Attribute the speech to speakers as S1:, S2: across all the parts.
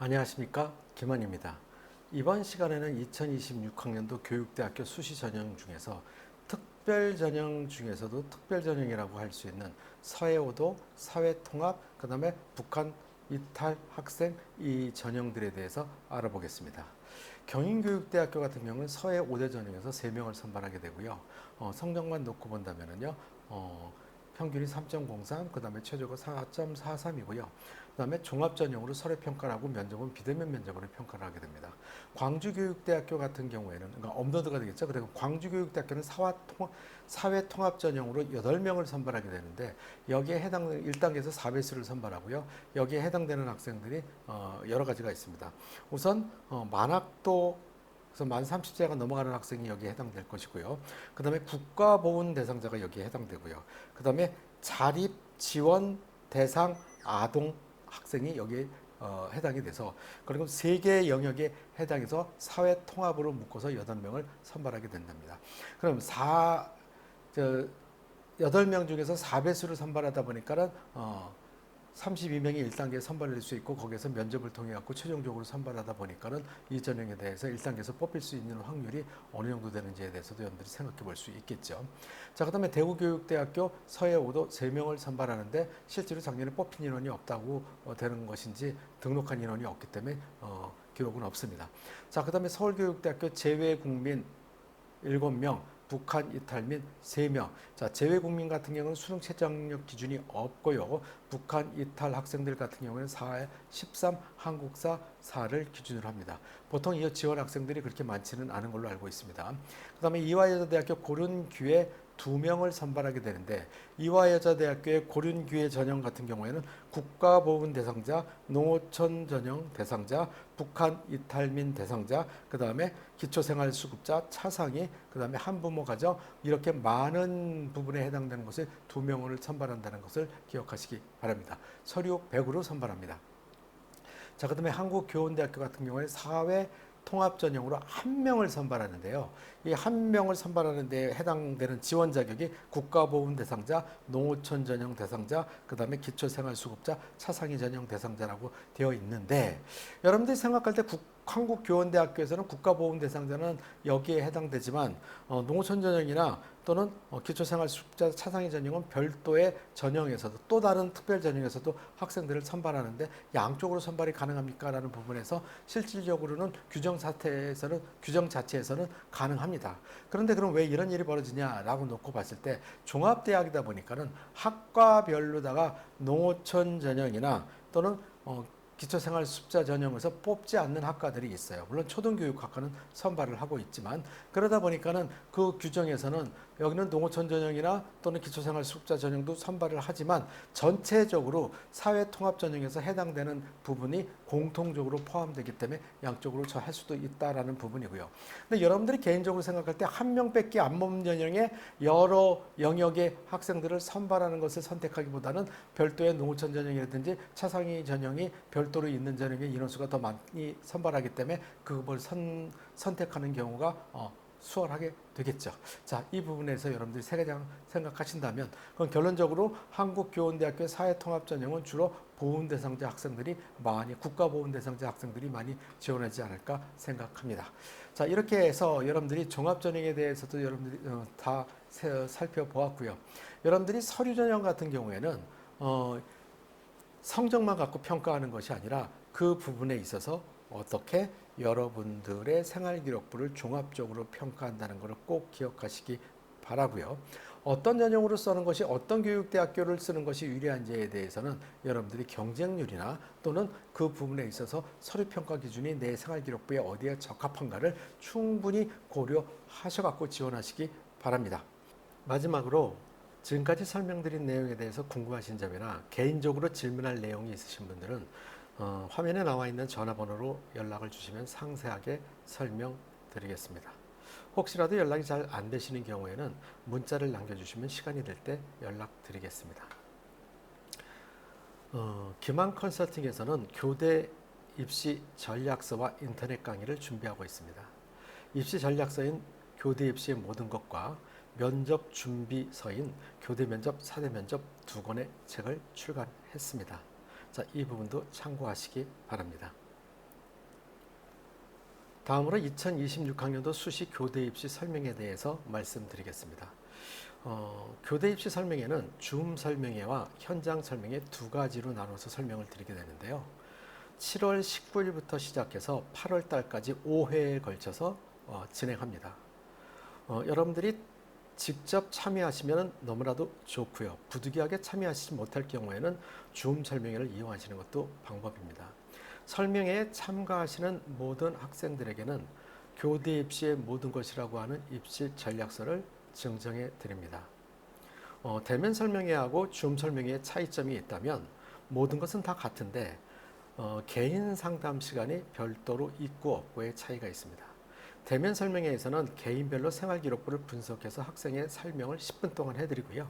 S1: 안녕하십니까 김원입니다. 이번 시간에는 2026학년도 교육대학교 수시 전형 중에서 특별 전형 중에서도 특별 전형이라고 할 수 있는 서해오도, 사회통합, 그다음에 북한 이탈 학생 이 전형들에 대해서 알아보겠습니다. 경인교육대학교 같은 경우는 서해 5대 전형에서 3명을 선발하게 되고요. 어, 성적만 놓고 본다면은요. 어, 평균이 3.03, 그 다음에 최저가 4.43이고요. 그 다음에 종합 전형으로 서류 평가를 하고 면접은 비대면 면접으로 평가를 하게 됩니다. 광주교육대학교 같은 경우에는, 그러니까 업로드가 되겠죠. 그리고 광주교육대학교는 사화 통, 사회 통합 전형으로 8명을 선발하게 되는데 여기에 해당 1단계에서 4배수를 선발하고요. 여기에 해당되는 학생들이 어, 여러 가지가 있습니다. 우선 어, 만학도 그래서 만 30세가 넘어가는 학생이 여기에 해당될 것이고요. 그 다음에 국가보훈 대상자가 여기에 해당되고요. 그 다음에 자립 지원 대상 아동 학생이 여기에 어, 해당이 돼서 그리고 세 개의 영역에 해당해서 사회 통합으로 묶어서 여덟 명을 선발하게 된답니다. 그럼 사, 저, 여덟 명 중에서 4배수를 선발하다 보니까는 어, 32명이 1단계에 선발될 수 있고 거기에서 면접을 통해 갖고 최종적으로 선발하다 보니까는 이 전형에 대해서 1단계에서 뽑힐 수 있는 확률이 어느 정도 되는지에 대해서도 여러분들이 생각해 볼 수 있겠죠. 자, 그다음에 대구교육대학교 서해오도 3명을 선발하는데 실제로 작년에 뽑힌 인원이 없다고 어, 되는 것인지 등록한 인원이 없기 때문에 어, 기록은 없습니다. 자, 그다음에 서울교육대학교 재외국민 7명 북한 이탈 민 3명. 자, 제외 국민 같은 경우는 수능 최저학력 기준이 없고요. 북한 이탈 학생들 같은 경우는 4에 13 한국사 4를 기준으로 합니다. 보통 이 지원 학생들이 그렇게 많지는 않은 걸로 알고 있습니다. 그다음에 이화여자대학교 고른규에 두 명을 선발하게 되는데 이화여자대학교의 고른규의 전형 같은 경우에는 국가보훈 대상자, 농어촌 전형 대상자, 북한 이탈민 대상자, 그 다음에 기초생활수급자, 차상위, 그 다음에 한부모 가정 이렇게 많은 부분에 해당되는 것을 두 명을 선발한다는 것을 기억하시기 바랍니다. 서류 100으로 선발합니다. 자, 그 다음에 한국교원대학교 같은 경우에 사회 통합 전형으로 한 명을 선발하는데요. 이 한 명을 선발하는 데 해당되는 지원 자격이 국가보훈 대상자, 농어촌 전형 대상자, 그다음에 기초생활수급자, 차상위 전형 대상자라고 되어 있는데 여러분들이 생각할 때 국, 한국교원대학교에서는 국가보훈 대상자는 여기에 해당되지만 어, 농어촌 전형이나 또는 어, 기초생활수급자 차상위 전형은 별도의 전형에서도 또 다른 특별 전형에서도 학생들을 선발하는데 양쪽으로 선발이 가능합니까? 라는 부분에서 실질적으로는 규정 사태에서는 규정 자체에서는 가능합니다. 그런데 그럼 왜 이런 일이 벌어지냐라고 놓고 봤을 때 종합대학이다 보니까는 학과별로다가 농어촌 전형이나 또는 어, 기초생활 습자 전형에서 뽑지 않는 학과들이 있어요. 물론 초등교육학과는 선발을 하고 있지만 그러다 보니까는 그 규정에서는 여기는 농어촌 전형이나 또는 기초생활 수급자 전형도 선발을 하지만 전체적으로 사회통합 전형에서 해당되는 부분이 공통적으로 포함되기 때문에 양쪽으로 저할 수도 있다라는 부분이고요. 근데 여러분들이 개인적으로 생각할 때 한 명밖에 안 뽑는 전형에 여러 영역의 학생들을 선발하는 것을 선택하기보다는 별도의 농어촌 전형이라든지 차상위 전형이 별도로 있는 전형의 인원수가 더 많이 선발하기 때문에 그걸 선, 선택하는 경우가 어, 수월하게 되겠죠. 자, 이 부분에서 여러분들이 세 가지 생각하신다면, 그건 결론적으로 한국교원대학교 사회통합 전형은 주로 보훈 대상자 학생들이 많이, 국가 보훈 대상자 학생들이 많이 지원하지 않을까 생각합니다. 자, 이렇게 해서 여러분들이 종합 전형에 대해서도 여러분들이 어, 다 살펴보았고요. 여러분들이 서류 전형 같은 경우에는, 어, 성적만 갖고 평가하는 것이 아니라 그 부분에 있어서 어떻게 여러분들의 생활 기록부를 종합적으로 평가한다는 것을 꼭 기억하시기 바라고요. 어떤 전형으로 쓰는 것이 어떤 교육대학교를 쓰는 것이 유리한지에 대해서는 여러분들이 경쟁률이나 또는 그 부분에 있어서 서류 평가 기준이 내 생활 기록부에 어디에 적합한가를 충분히 고려하셔 갖고 지원하시기 바랍니다. 마지막으로 지금까지 설명드린 내용에 대해서 궁금하신 점이나 개인적으로 질문할 내용이 있으신 분들은 어, 화면에 나와 있는 전화번호로 연락을 주시면 상세하게 설명드리겠습니다. 혹시라도 연락이 잘 안 되시는 경우에는 문자를 남겨주시면 시간이 될 때 연락드리겠습니다. 어, 기망 컨설팅에서는 교대 입시 전략서와 인터넷 강의를 준비하고 있습니다. 입시 전략서인 교대 입시의 모든 것과 면접 준비서인 교대 면접, 사대 면접 두 권의 책을 출간했습니다. 자, 이 부분도 참고하시기 바랍니다. 다음으로 2026학년도 수시 교대 입시 설명에 대해서 말씀드리겠습니다. 어, 교대 입시 설명회는 줌 설명회와 현장 설명회 두 가지로 나눠서 설명을 드리게 되는데요. 7월 19일부터 시작해서 8월 달까지 5회에 걸쳐서 어, 진행합니다. 어, 여러분들이 직접 참여하시면 너무나도 좋고요. 부득이하게 참여하시지 못할 경우에는 줌 설명회를 이용하시는 것도 방법입니다. 설명회에 참가하시는 모든 학생들에게는 교대 입시의 모든 것이라고 하는 입시 전략서를 증정해 드립니다. 어, 대면 설명회하고 줌 설명회의 차이점이 있다면 모든 것은 다 같은데 어, 개인 상담 시간이 별도로 있고 없고의 차이가 있습니다. 대면 설명회에서는 개인별로 생활 기록부를 분석해서 학생의 설명을 10분 동안 해드리고요.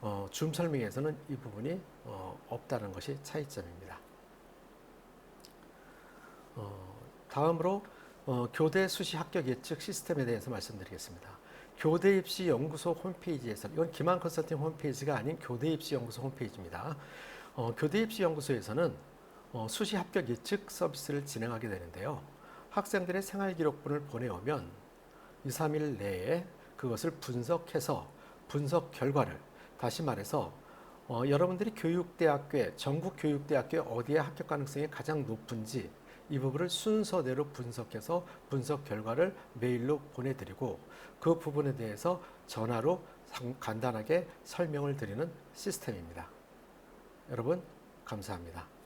S1: 어, 줌 설명회에서는 이 부분이 어, 없다는 것이 차이점입니다. 어, 다음으로 어, 교대 수시 합격 예측 시스템에 대해서 말씀드리겠습니다. 교대 입시 연구소 홈페이지에서 이건 기만 컨설팅 홈페이지가 아닌 교대 입시 연구소 홈페이지입니다. 어, 교대 입시 연구소에서는 어, 수시 합격 예측 서비스를 진행하게 되는데요. 학생들의 생활 기록분을 보내오면 2, 3일 내에 그것을 분석해서 분석 결과를 다시 말해서 어, 여러분들이 교육대학교에 전국 교육대학교에 어디에 합격 가능성이 가장 높은지 이 부분을 순서대로 분석해서 분석 결과를 메일로 보내드리고 그 부분에 대해서 전화로 상- 간단하게 설명을 드리는 시스템입니다. 여러분 감사합니다.